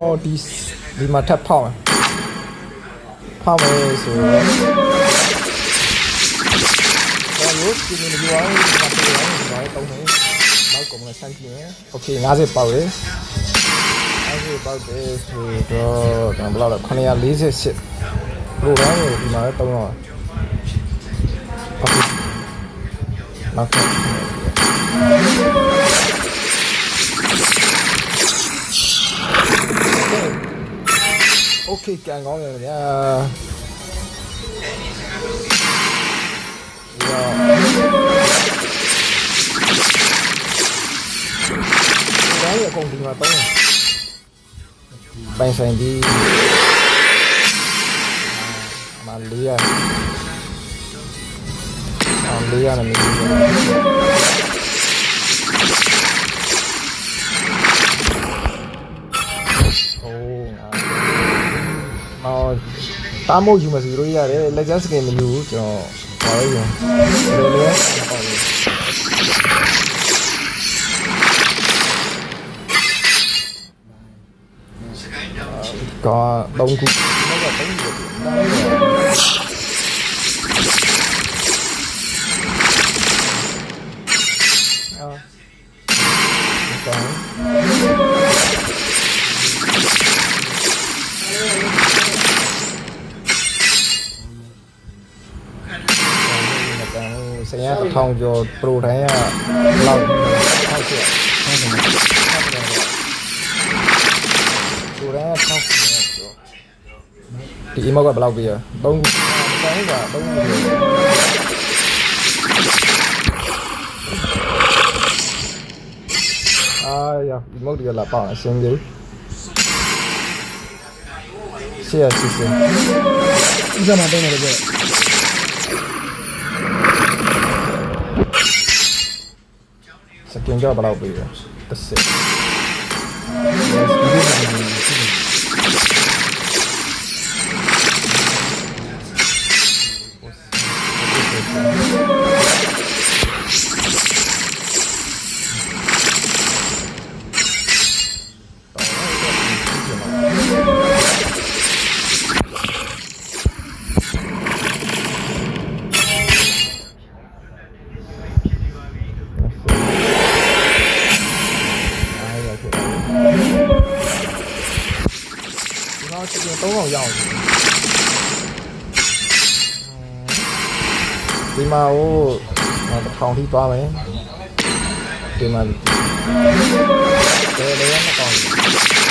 ဟောဒီဒီမှာထပ်ဖောက်မယ်ဖောက်မယ်ဆိုတော့ဒါရိုးစကင်းနေပြီးအောင်ဒီမှာပြေးအောင်ဒီမှာတောင်းနေနောက်ကောင်လည်းဆန်းကြည့်မယ်โอเค50ပေါက်ရယ်50ပေါက်တယ်ဆိုတော့ဒါဘယ်လောက်လဲ948 program ကိုဒီမှာတောင်းတော့โอเคနောက် 킥 거는 그냥 Đấy là cùng tình hoạt tốt này Bang sang đi. Mà lý à Mà lý à là mình မောင်တားမို့ယူမစီလို့ရတယ်လက်ကျစကင်မယူဘူးကျွန်တော်ပါလို့ယူဘယ်လိုလဲပေါ့လေကောသုံးခုနောက်ကသုံးခုအာ ထောင်ကျော်ပရိုတိုင်းကလောက်ထောက်ချက်ဟုတ်တယ်ဟုတ်တယ်ပရိုတိုင်းကထောက်ချက်ကျော်ဒီ email ကဘယ်လောက်ပေးရ3ခုမတန်ဘူးက3ခုအာရ email တွေကလာပေါ့အရှင်းကြီးရှေ့ရစစ်စစ်ဥစားမတုံးတယ်ကြည့် စကင်ကြောက်ဘယ်လောက်ပေးလဲ30 ဒီတော့စကင်3000ရအောင်ဒီမှာဟိုတစ်ထောင်ထိသွားမယ်ဒီမှာတယ်လည်းမကောင်းဘူး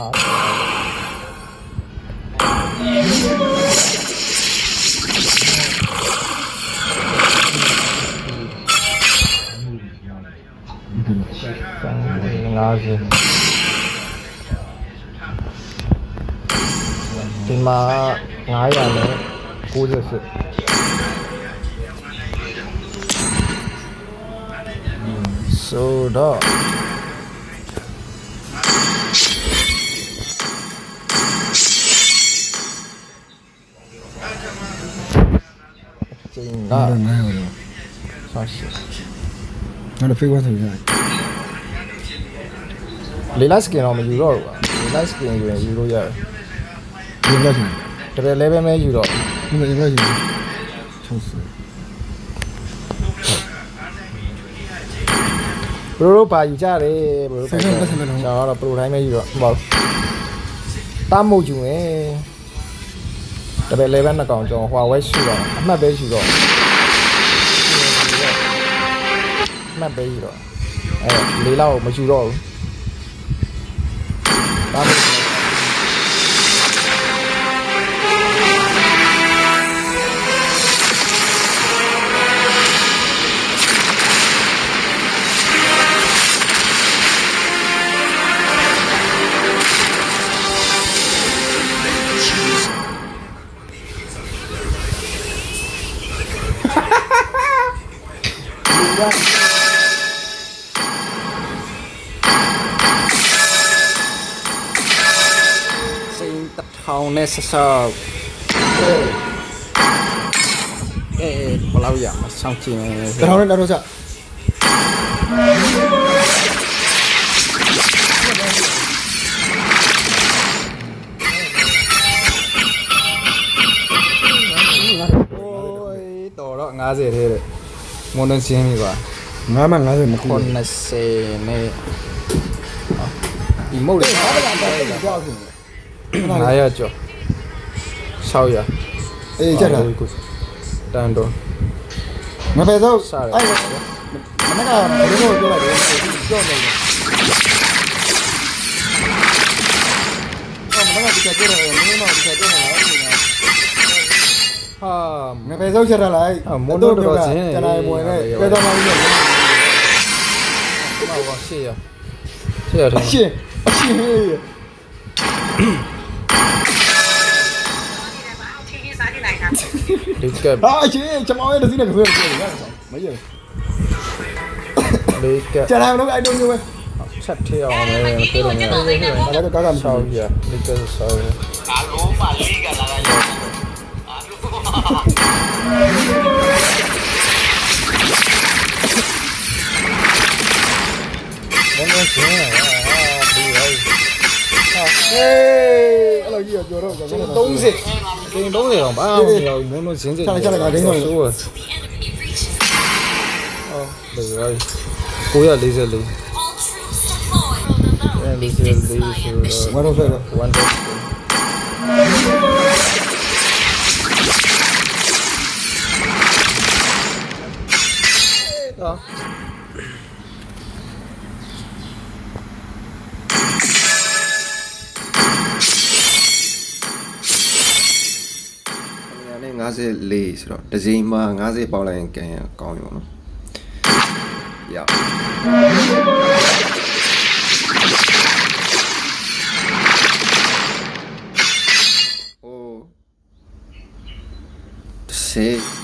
hợp Nase. Den mal naja, ne? Gut ist es. So, da. China. No, no, no. No, the fake one is right. လေလိုက်စကင်တော့မယူတော့ဘူးကွာလေလိုက်စကင်ယူရင်ယူလို့ရတယ် You like me. တကယ်လဲပဲမဲယူတော့ You like me. 60. ဘရိုတို့ပါယူကြတယ်ဘရိုတို့ပါယူကြတယ်ကျွန်တော်ကတော့ပရိုတိုင်းပဲယူတော့ဟုတ်ပါဘူးတတ်မှုယူရင် တပည့်11နှစ်ကောင်ကျွန်တော်ဟွာဝဲရှိတော့အမှတ်ပဲရှိတော့အမှတ်ပဲရှိတော့အဲလေးလောက်မယူတော့ဘူးတာမို့ ထောင်နဲ့ဆက်ဆောက်အဲဘလောက်ရမဆောင်ချင်တထောင်နဲ့တထောင်ဆက်50ထဲတဲ့မွန်တန်စင်းပြီပါငါမှ50မခု90နဲ့ဒီမဟုတ်လေဘာလဲတော့ကြောက်ပြီ Naya cho. Sao ya? Eh, jara. Tando. Mà bây giờ sao? Ai mà nó cả nó rồi cái này cho này. Không, nó là cái cái này, nó là cái cái này. Ha, mà bây giờ jara lại. À, muốn đâu được chứ. Cái này mùi này. Bây giờ mà đi. Mà quá xì à. Xì à. Xì. Xì. Liikkeen. Ai chee, chamo era siinä kuin gì Mấy giờ? Liikkeen. Chả làm nó ai đâu như vậy. Sắp thì ở đây là cái này. Nó có cái làm sao giờ? Liikkeen sao vậy? Cá lú mà liikkeen là cái Bóng nó xuống rồi, đi rồi. Ê, cái gì vậy? Đúng rồi. 运动那种吧，要运动性质。下来下来，搞运动。哦，那个，不要理这里。理这理是。完了，完了，完了。啊。954ဆိုတော့တစ်စိမ်မှာ90ပေါက်လိုက်ရင်ကန်ရကောင်းပြီပေါ့နော်ရဟို10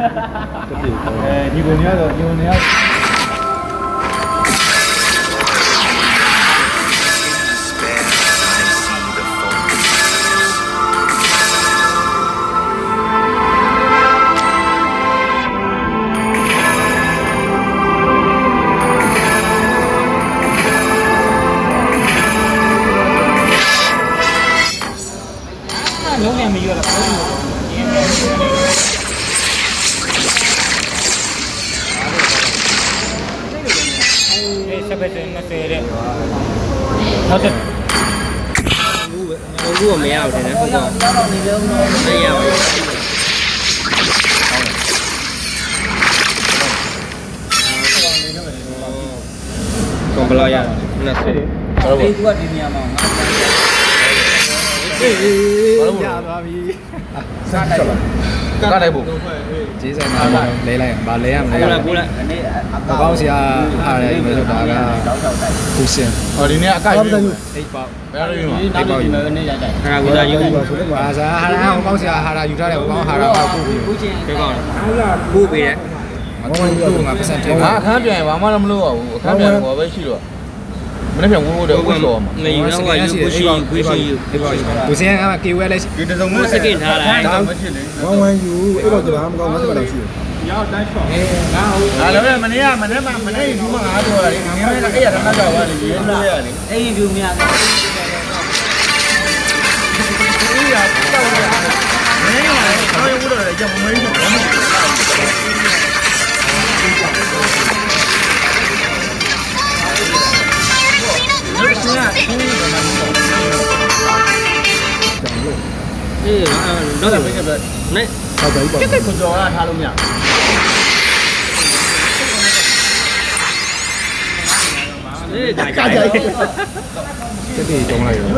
哈哈哈哈哈哈哈哈哈哈哈哈哈 ဘူးဘူးမရဘူးတဲ့ဟုတ်တော့မရဘူးကွန်ဘလောရ20ဟုတ်ပါဒီကဒီနေရာမှာငါ ရသွားပြီစားတယ်ကလိုက်ဖို့ဂျေးဆိုင်မှာလဲလိုက်ဗာလဲရမအဲ့လဲဒါပူလိုက်အနေပကောင်းစရာအားရတယ်မျိုးဆိုတာကသူစင်ဟောဒီနေ့အကိုက်ပြီးအိတ်ပေါက်ဘယ်လိုလဲမှာဒီပေါက်ဒီမှာနေရတဲ့ခါကူတာရုပ်ပါဆိုတော့ဟာစားဟာရာဟောကောင်းစရာဟာရာယူထားတယ်ဟောကောင်းဟာရာပေါက်ပို့ပြီးကူချင်းပြေကောင်းလားကူပေးတယ်သူ့ငါပတ်စံတင်ငါအခန်းပြန်ဘာမှတော့မလုပ်ရဘူးအခန်းပြန်ဟောပဲရှိတော့ မနေ့ပြန်ဝိုးဝိုးတော့ဝိုးတော့မှာနေရောကယူကိုရှိကိုရှိယူဒီပါသူစင်းကကေဝဲလဲဒီတစုံမစကင်ထားလိုက်တော့မဖြစ်လေဝမ်ဝမ်ယူအဲ့တော့ကျွန်တော်မကောင်းဘူးဆိုတော့ရှိတယ်ဒါလည်းမနေ့ကမနေ့မှမနေ့ကဘူးမငါတော့လေငါလည်းအဲ့ရတနာတော့ပါလေရေးလို့ရလေအဲ့ရင်ဒူမြတ်ဒီရတော့ရမနေ့ကလည်းဆောင်းရဝိုးတော့လေကြောင်မမေးတော့ဘာ တော့ပဲကပဲနဲ ဟုတ်တယ်ပါ တက်တက်ကိုကြော်ရထားလို့မရ အေးဒါကြိုက် တက်တေးတုံးလိုက်ရော မ